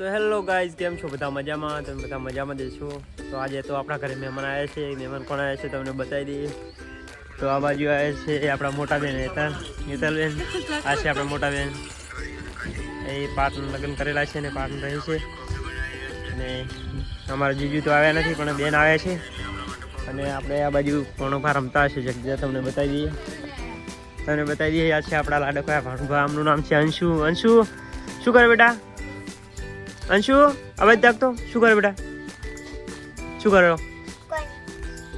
તો hello guys, કેમ છો? બધા મજામાં? તમે બધા મજામાં છો? તો આજે તો આપણા ઘરે મહેમાન આવ્યા છે. મહેમાન કોણ આવ્યા છે તમને બતાવી દઈએ. તો આ બાજુ આવ્યા છે આપણા મોટા બેન હેતલ હેતલબેન, આ છે આપણા મોટા બેન એ પાટણ લગ્ન કરેલા છે ને પાટણ રહે છે. અને અમારા જીજુ તો આવ્યા નથી, પણ બેન આવ્યા છે. અને આપણે આ બાજુ ભણોભા રમતા હશે જગ્યા તમને બતાવી દઈએ. તમને બતાવી દઈએ, આ છે આપણા લાડકયા ભાણુભા આમનું નામ છે અંશુ. અંશુ, શું કરે બેટા? અંશુ અવાજ જાગતો શું કરે બેટા? શું કરો?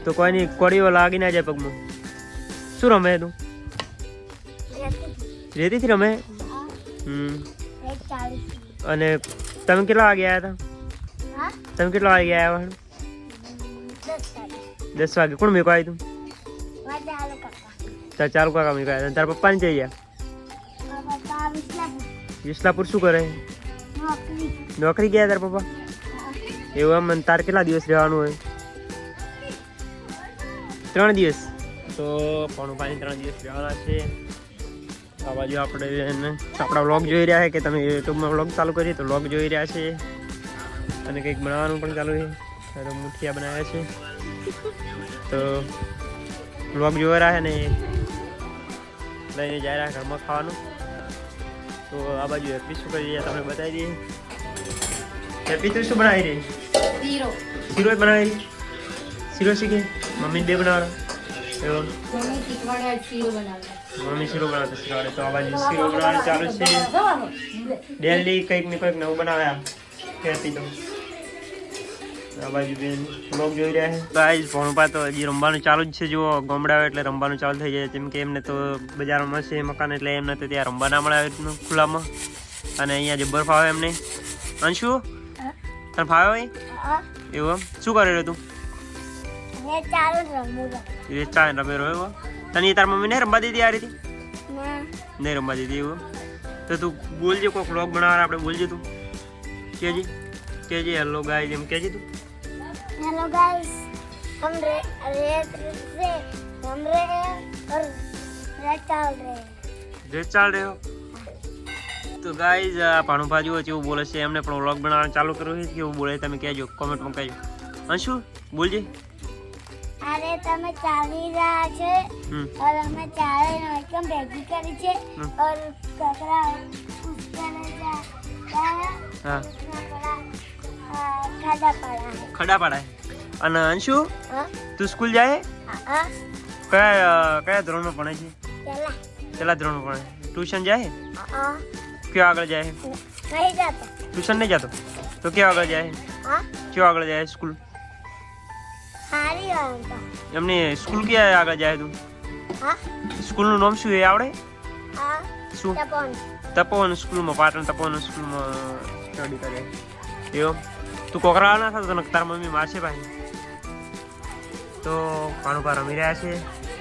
તો કોઈ નહીં કોડીઓ લાગી ના જાય પગમાં. શું રમે તું? રેતીથી રમે? હમ. અને તમે કેટલા વાગે આવ્યા હતા? તમે કેટલા વાગે આવ્યા દસ વાગે. કોણ મેકો આવ્યું તું? તાર ચાલુ કાકા મેકો આવ્યા તારા પપ્પાને જઈ ગયા વિસલાપુર શું કરે? નોકરી ગયા તારા પપ્પા? એવું એમ મને તારે કેટલા દિવસ રહેવાનું હોય? ત્રણ દિવસ? તો પોણું પાણી ત્રણ દિવસ રહેવાના છે. આ બાજુ આપણે આપણા વ્લોગ જોઈ રહ્યા છે કે તમે યુટ્યુબમાં વ્લોગ ચાલુ કરીએ તો વ્લોગ જોઈ રહ્યા છે. અને કંઈક બનાવવાનું પણ ચાલુ છે. તો મુઠિયા બનાવ્યા છે. તો વ્લોગ જોઈ રહ્યા છે ને લઈને જાય રહ્યા ઘરમાં ખાવાનું. તો આ બાજુ એપી શું કરી રહ્યા તમને બતાવી દઈએ. હેપી તું શું બનાવી રહી? શીરો. શીરો બનાવી? રહી શીરો શીખે મમ્મી દે બનાવવાનો. મમ્મી શીરો બનાવતા. શીખવાડે. તો આ બાજુ શીરો બનાવવાનું ચાલુ છે. ડેલી કંઈક ને કંઈક નવું બનાવ્યા હેપી તો. આ બાજુ બેન બ્લોગ જોઈ રહ્યા છે. ગાઈઝ તો હજી રમવાનું ચાલુ જ છે. જુઓ ગામડા એટલે રમવાનું ચાલુ થઈ જાય. જેમ કે એમને તો બજારમાં છે મકાન એટલે એમને તો ત્યાં રમવા ના મળે ખુલ્લામાં. અને અહીંયા જબ્બર ફાવે એમને. અંશુ? તને ફાવે ભાઈ એવું એમ શું કરેલું તું એ ચાય રમે રહ્યો એવો તને તાર મમ્મી ને રમવા દીધી આ રીતે નહીં રમવા દીધી એવું તો તું બોલજે કોઈક વ્લોગ બનાવવા આપણે બોલજે તું કેજી કેજી હેલો ગાય એમ કેજી તું हेलो गाइस हम रे रेत से हम रहे हैं और रेत चल रहे हैं જે ચાલ રહ્યો તો ગાઈઝ ભાણુભા જુઓ એવું બોલે છે એમને પણ વ્લોગ બનાવવાનું ચાલુ કરવું છે કેવું બોલે તમે કહેજો કોમેન્ટમાં કહેજો. અંશુ બોલજે. અરે તમે ચાલી અને અંશુ તું સ્કૂલ જાય? કયા કયા ધોરણમાં ભણે છે? પેલા ધોરણમાં ભણે ટ્યુશન જાય? हाँ કયો આગળ જાય नहीं जाता ટ્યુશન નહીં જતો તો કયો આગળ જાય हाँ કયો આગળ જાય સ્કૂલ हारी वाला એમની સ્કૂલ ક્યાં આગળ જાય તું हाँ સ્કૂલનું નામ શું એ આવડે हाँ શું तपन તપોવન સ્કૂલમાં પાટણ તપોવન સ્કૂલમાં સ્ટડી કરે એવું તું કોકરા ના થતો તને તારા મમ્મી મારશે ભાઈ તો ભાણુભા રમી રહ્યા છે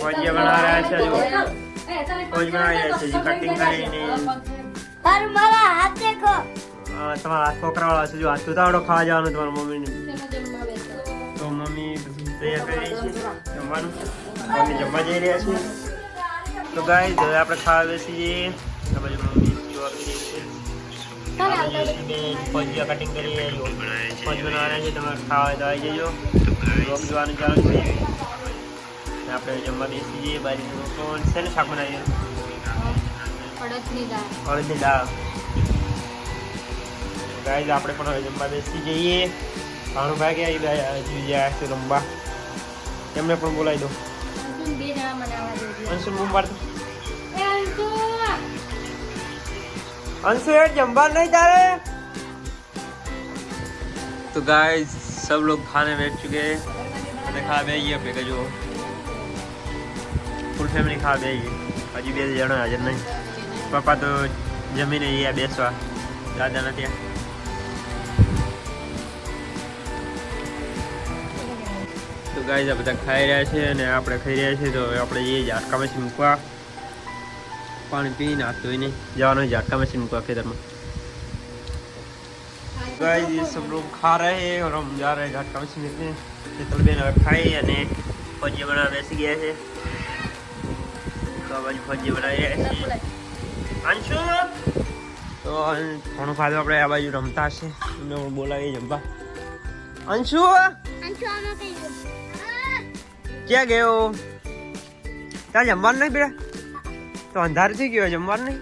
ફોજિયા બનાવ્યા છે જો. ફોજ બનાવ્યા છે જે કટિંગ કરીને. અરે મારા હાથે કો હા તમારા હાથ કોકરાવાળા છે જો હાથ તો તાવડો ખાવા જવાનું તમારા મમ્મીને. તો મમ્મી તૈયાર કરી રહી છે જમવાનું. મમ્મી જમવા જઈ રહ્યા છે. તો ગાઈસ હવે આપણે ખાવા બેસીએ. આ બાજુ મમ્મી પીવા પી રહી છે. ફોજિયા કટિંગ કરીએ. ફોજ બનાવવાના છે તમારે ખાવા તો આવી જજો. રોગ જોવાનું ચાલુ છે અને આપણે જમવા બેસી જઈએ બાજુ કોણ છે ને શાક બનાવીએ અડદની દાળ અડદની દાળ ગાઈઝ આપણે પણ હવે જમવા બેસી જઈએ ભાણું ભાઈ ગયા હજી ગયા છે રમવા એમને પણ બોલાવી દો અંશુને બે જણા બનાવવા જોઈએ અંશુ મું પાડતો એ અંશુ अंशु यार जम्बा नहीं जा रहे तो गाइस सब लोग खाने बैठ चुके हैं અને ખા બેહીએ ભેગા જો ફેમિલી ખાવા બે હજી બે જણા હાજર નહીં. પપ્પા તો જમીને ગયા બેસવા. દાદા નથી તો ગાય બધા ખાઈ રહ્યા છે અને આપણે ખાઈ રહ્યા છીએ, તો આપણે જઈએ ઝાટકા મશીન મૂકવા. પાણી પી પીને હોય ધોઈને જવાનું ઝાટકા મશીન મૂકવા ખેતરમાં. ગાય ये सब लोग खा रहे हैं और हम અને પછી હમણાં બેસી ગયા છે. તો આ બાજુ ફજી બનાવી રહ્યા છીએ અંશુ તો અં- ઘણું ખાધું આપણે આ બાજુ રમતા છે એમને પણ બોલાવીએ જમવા અંશુ ક્યાં ગયો ત્યાં જમવાનું નહીં બેટા તો અંધાર થઈ ગયો જમવાનું નહીં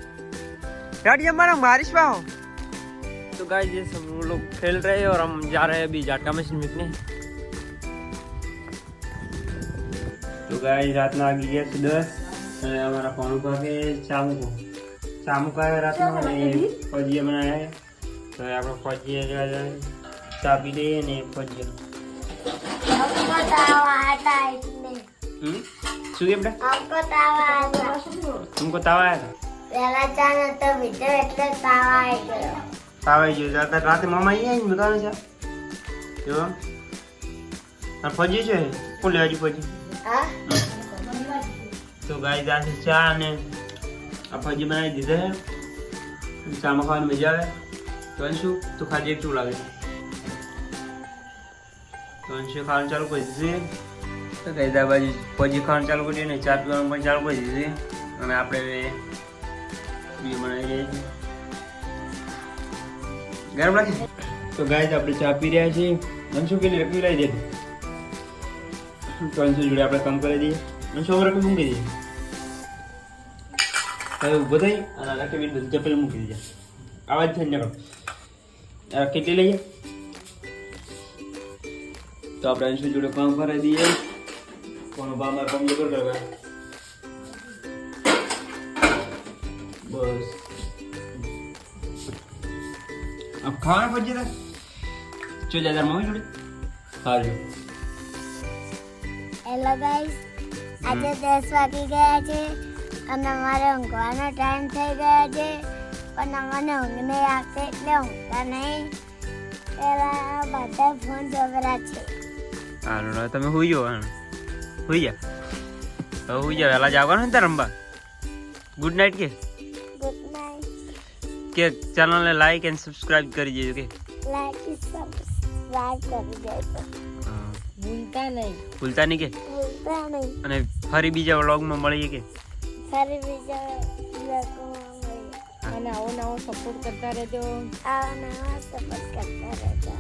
यार जमवाना बारिश में हो तो गाइस ये सब लोग खेल रहे हैं और हम जा रहे हैं अभी जाटका मशीन बिकने तो गाइस रात में आगे गया से दस અને અમારા પણુકા કે ચામુકો. ચામુકા આવ્યા રાતમાં ફજીએ બનાવ્યા. તો આપણે ફજીએ જવા ચા પી લઈએ ને ફજીએ શું એમ તુમકો તાવ આવ્યા પહેલા ચા નતો બીજો એટલે રાતે મામા આવી ને બતાવે છે. જો. ફજી છે? કોણ લેવા ફજી? હા? તો ગાય જાશે ચા અને આ ફજી બનાવી દીધા છે ચામાં ખાવાની મજા આવે તો અંશુ તું ખાજે કેવું લાગે છે તો અંશુ ખાવાનું ચાલુ કરી દીધું તો ગાય બાજુ ફજી ખાવાનું ચાલુ કરી અને ચા પીવાનું પણ ચાલુ કરી દીધું અને આપણે બીજું બનાવી છીએ ગરમ લાગે તો ગાય આપણે ચા પી રહ્યા છીએ અંશુ કે પી લાવી દે તો અંશુ જોડે આપણે કામ કરી દઈએ અને છોકરા તો મૂકી દે હવે ઊભો થઈ અને આખી વીર બધું ચપ્પલ મૂકી દીધા આવાજ થઈને નીકળો કેટલી લઈએ તો આપણે અંશુ જોડે કામ ભરાઈ દઈએ કોનો ભાવ મારે કામ જબર કરવા બસ अब खाना पड़ जाता चल जाता मम्मी जोड़े हाँ जो हेलो गाइस આજે દસ વાગી ગયા છે અને અમારે ઊંઘવાનો ટાઈમ થઈ ગયો છે પણ અમને ઊંઘ નહીં આવતી એટલે ઊંઘતા નહીં. પેલા બધા ફોન જોગરા છે. હાલો તમે હોઈ જાઓ હોઈ જા. તો હોઈ જા વહેલા જાગવાનું ને તાર રમવા ગુડ નાઇટ કે. ગુડ નાઇટ કે ચેનલને લાઈક એન્ડ સબસ્ક્રાઇબ કરી દેજો કે. લાઈક સબસ્ક્રાઇબ કરી દેજો. ભૂલતા નહીં. ભૂલતા નહીં કે? અને ફરી બીજા વ્લોગમાં મળીએ કે? ફરી બીજા મળીએ. અને આવો નવો સપોર્ટ કરતા રહેજો. આવા નવા સપોર્ટ કરતા રહેજો.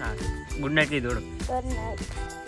હા. ગુડ નાઇટ દોડો. Good night